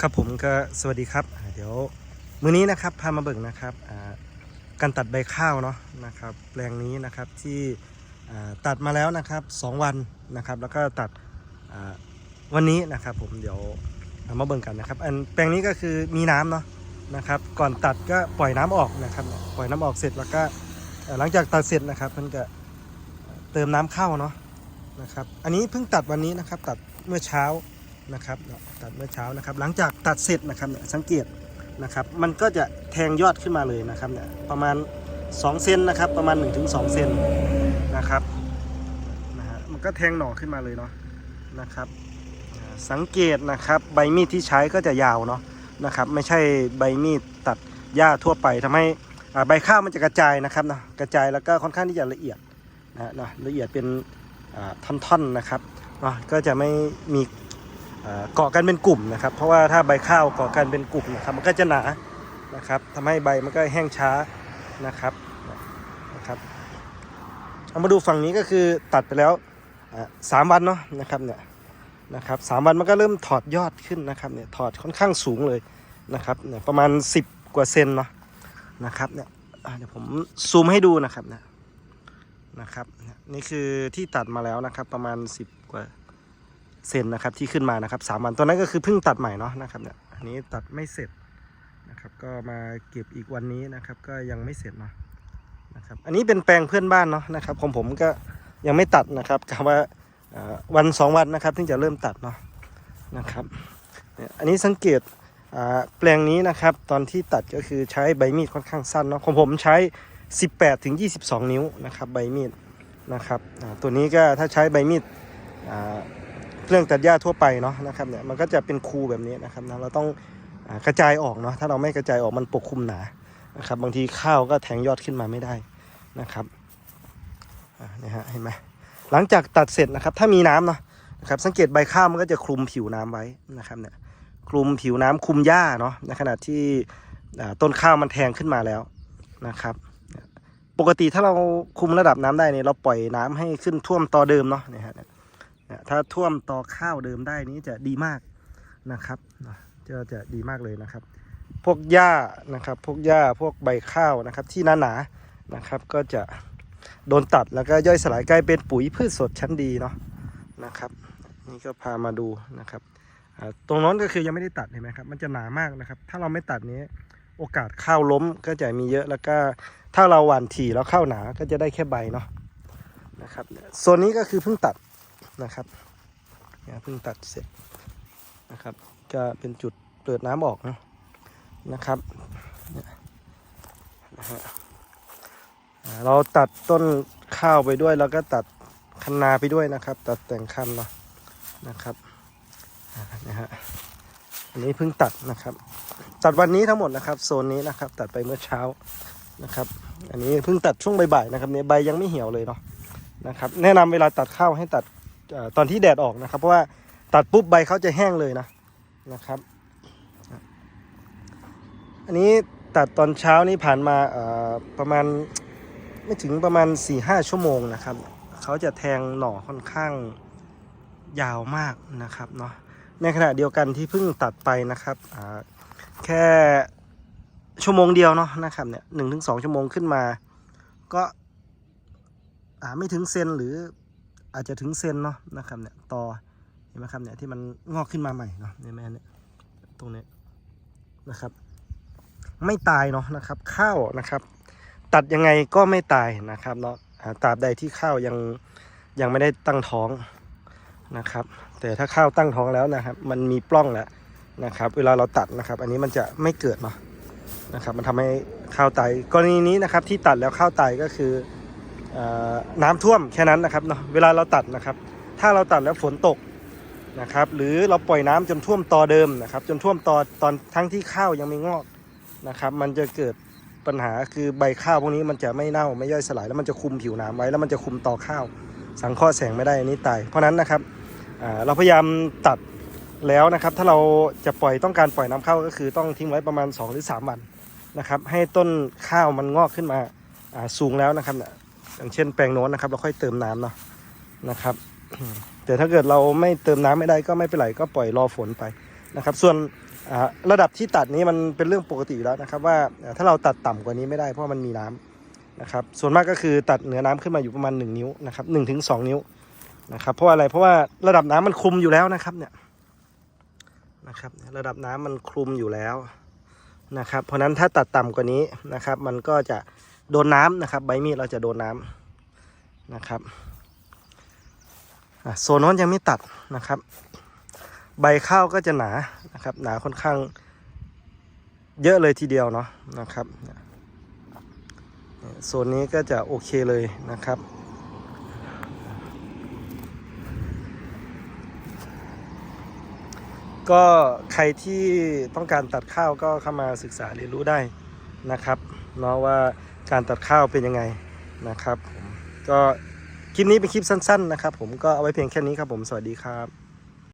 ครับผมก็สวัสดีครับ เดี๋ยวมื้อนี้นะครับพามาเบิ่งนะครับการตัดใบข้าวเนาะนะครับแปลงนี้นะครับที่ตัดมาแล้วนะครับสองวันนะครับ แล้วก็ตัดวันนี้นะครับผมเดี๋ยวเอามาเบิ่งกันนะครับ อันแปลงนี้ก็คือมีน้ำเนาะนะครับ ก่อนตัดก็ปล่อยน้ำออกนะครับ ปล่อยน้ำออกเสร็จแล้วก็หลังจากตัดเสร็จนะครับมันก็เติมน้ำเข้าเนาะนะครับ อันนี้เพิ่งตัดวันนี้นะครับ ตัดเมื่อเช้า นะครับตัดเมื่อเช้านะครับ หลังจากตัดเสร็จนะครับเนี่ยสังเกตนะครับมันก็จะแทงยอดขึ้นมาเลยนะครับเนี่ยประมาณ2เซนนะครับประมาณ 1-2เซนนะครับนะฮะมันก็แทงหน่อขึ้นมาเลยเนาะนะครับสังเกตนะครับใบมีดที่ใช้ก็จะยาวเนาะนะครับไม่ใช่ใบมีดตัดหญ้าทั่วไปทำให้อ่าใบข้าวมันจะกระจายนะครับนะกระจายแล้วก็ค่อนข้างที่จะละเอียดนะฮะเนาะละเอียดเป็นอ่าท่อนๆนะครับเนาะก็จะไม่มี เกาะกันเป็นกลุ่มนะครับ เพราะว่าถ้าใบข้าวเกาะกันเป็นกลุ่มนะครับ มันก็จะหนานะครับทำให้ใบมันก็แห้งช้านะครับนะครับเอามาดูฝั่งนี้ก็คือตัดไปแล้วสามวันเนาะนะครับเนี่ยนะครับสามวันมันก็เริ่มถอดยอดขึ้นนะครับเนี่ยถอดค่อนข้างสูงเลยนะครับเนี่ยประมาณ 10 กว่าเซนเนาะนะครับเนี่ยเดี๋ยวผมซูมให้ดูนะครับเนี่ยนะครับนี่ยนี่คือที่ตัดมาแล้วนะครับประมาณ 10 กว่า เซนนะครับที่ขึ้นมานะครับสามวันตัวนั้นก็คือเพิ่งตัดใหม่เนาะนะครับเนี่ยอันนี้ตัดไม่เสร็จนะครับ ก็มาเก็บอีกวันนี้นะครับ ก็ยังไม่เสร็จเนาะนะครับ อันนี้เป็นแปลงเพื่อนบ้านเนาะนะครับของผมก็ยังไม่ตัดนะครับกะว่าวันสองวันนะครับถึงจะเริ่มตัดเนาะนะครับเนี่ยอันนี้สังเกตแปลงนี้นะครับตอนที่ตัดก็คือใช้ใบมีดค่อนข้างสั้นเนาะของผมใช้ 18ถึง22 นิ้วนะครับใบมีดนะครับตัวนี้ก็ถ้าใช้ใบมีด เครื่องตัดหญ้าทั่วไปเนาะนะครับเนี่ยมันก็จะเป็นคูแบบนี้นะครับนะเราต้องกระจายออกเนาะถ้าเราไม่กระจายออกมันปกคลุมหนานะครับบางทีข้าวก็แทงยอดขึ้นมาไม่ได้นะครับนี่ฮะเห็นไหมหลังจากตัดเสร็จนะครับ ถ้ามีน้ำเนาะนะครับสังเกตใบข้าวมันก็จะคลุมผิวน้ำไว้นะครับเนี่ยคลุมผิวน้ำคลุมหญ้าเนาะในขณะที่ต้นข้าวมันแทงขึ้นมาแล้วนะครับปกติถ้าเราคุมระดับน้ำได้เนี่ยเราปล่อยน้ำให้ขึ้นท่วมต่อเดิมเนาะนี่ฮะ ถ้าท่วมต่อข้าวเดิมได้นี้จะดีมากนะครับจะจะดีมากเลยนะครับ พวกหญ้านะครับ พวกหญ้าพวกใบข้าวนะครับ ที่หนาๆนะครับ ก็จะโดนตัดแล้วก็ย่อยสลายกลายเป็นปุ๋ยพืชสดชั้นดีเนาะนะครับ นี่ก็พามาดูนะครับตรงนั้นก็คือยังไม่ได้ตัดเห็นไหมครับ มันจะหนามากนะครับ ถ้าเราไม่ตัดนี้ โอกาสข้าวล้มก็จะมีเยอะแล้วก็ถ้าเราหว่านถี่แล้วข้าวหนาก็จะได้แค่ใบเนาะนะครับโซนนี้ก็คือเพิ่งตัด นะครับเนี่ยเพิ่งตัดเสร็จนะครับจะเป็นจุดเปิดน้ำออกเนอะนะครับนะฮะเราตัดต้นข้าวไปด้วยแล้วก็ตัดคันนาไปด้วยนะครับ ตัดแต่งคันเนาะนะครับนะฮะอันนี้เพิ่งตัดนะครับ ตัดวันนี้ทั้งหมดนะครับโซนนี้นะครับ ตัดไปเมื่อเช้านะครับ อันนี้เพิ่งตัดช่วงบ่ายๆนะครับเนี่ยใบยังไม่เหี่ยวเลยเนาะนะครับ แนะนำเวลาตัดข้าวให้ตัด ตอนที่แดดออกนะครับ เพราะว่าตัดปุ๊บใบเขาจะแห้งเลยนะนะครับ อันนี้ตัดตอนเช้านี้ผ่านมาประมาณไม่ถึงประมาณ4ี่ห้าชั่วโมงนะครับเขาจะแทงหน่อค่อนข้างยาวมากนะครับเนาะในขณะเดียวกันที่เพิ่งตัดไปนะครับแค่ชั่วโมงเดียวเนาะนะครับเนี่ยหนึ่งถึงสองชั่วโมงขึ้นมา ก็ไม่ถึงเซนหรือ อาจจะถึงเซนเนาะนะครับเนี่ยต่อเห็นไหมครับเนี่ยที่มันงอกขึ้นมาใหม่เนาะเนี่ยแม่เนี่ยตรงเนี้ยนะครับ ไม่ตายเนาะนะครับ ข้าวนะครับ ตัดยังไงก็ไม่ตายนะครับเนาะตราบใดที่ข้าวยังยังไม่ได้ตั้งท้องนะครับ แต่ถ้าข้าวตั้งท้องแล้วนะครับ มันมีปล้องแล้วนะครับ เวลาเราตัดนะครับ อันนี้มันจะไม่เกิดเนาะนะครับ มันทำให้ข้าวตายกรณีนี้นะครับที่ตัดแล้วข้าวตายก็คือ น้ำท่วมแค่นั้นนะครับเนาะเวลาเราตัดนะครับ ถ้าเราตัดแล้วฝนตกนะครับหรือเราปล่อยน้ำจนท่วมตอเดิมนะครับ จนท่วมตอตอนทั้งที่ข้าวยังไม่งอกนะครับ มันจะเกิดปัญหาคือใบข้าวพวกนี้มันจะไม่เน่าไม่ย่อยสลายแล้วมันจะคุมผิวน้ำไว้แล้วมันจะคุมตอข้าว สังเคราะห์แสงไม่ได้อันนี้ตายเพราะนั้นนะครับเราพยายามตัดแล้วนะครับ ถ้าเราจะปล่อยต้องการปล่อยน้ำเข้าก็คือต้องทิ้งไว้ประมาณ 2 หรือ 3 วันนะครับ ให้ต้นข้าวมันงอกขึ้นมาสูงแล้วนะครับ อย่างเช่นแปลงโน้นนะครับ เราค่อยเติมน้ำเนาะนะครับ แต่ถ้าเกิดเราไม่เติมน้ำไม่ได้ก็ไม่เป็นไรก็ปล่อยรอฝนไปนะครับ ส่วนระดับที่ตัดนี้มันเป็นเรื่องปกติอยู่แล้วนะครับ ว่าถ้าเราตัดต่ำกว่านี้ไม่ได้เพราะมันมีน้ำนะครับ ส่วนมากก็คือตัดเหนือน้ำขึ้นมาอยู่ประมาณ 1 นิ้วนะครับหถึงสนิ้วนะครับเพราะอะไรเพราะว่าระดับน้ำมันคลุมอยู่แล้วนะครับเนี่ยนะครับระดับน้ำมันคลุมอยู่แล้วนะครับ เพราะฉะนั้นถ้าตัดต่ำกว่านี้นะครับ มันก็จะ โดนน้ำนะครับ ใบมีดเราจะโดนน้ำนะครับโซนโน้นยังไม่ตัดนะครับ ใบข้าวก็จะหนานะครับ หนาค่อนข้างเยอะเลยทีเดียวเนาะนะครับโซนนี้ก็จะโอเคเลยนะครับก็ใครที่ต้องการตัดข้าวก็เข้ามาศึกษาเรียนรู้ได้นะครับเนาะว่า การตัดข้าวเป็นยังไงนะครับผมก็คลิปนี้เป็นคลิปสั้น ๆ นะครับ ผมก็เอาไว้เพียงแค่นี้ครับผมสวัสดีครับ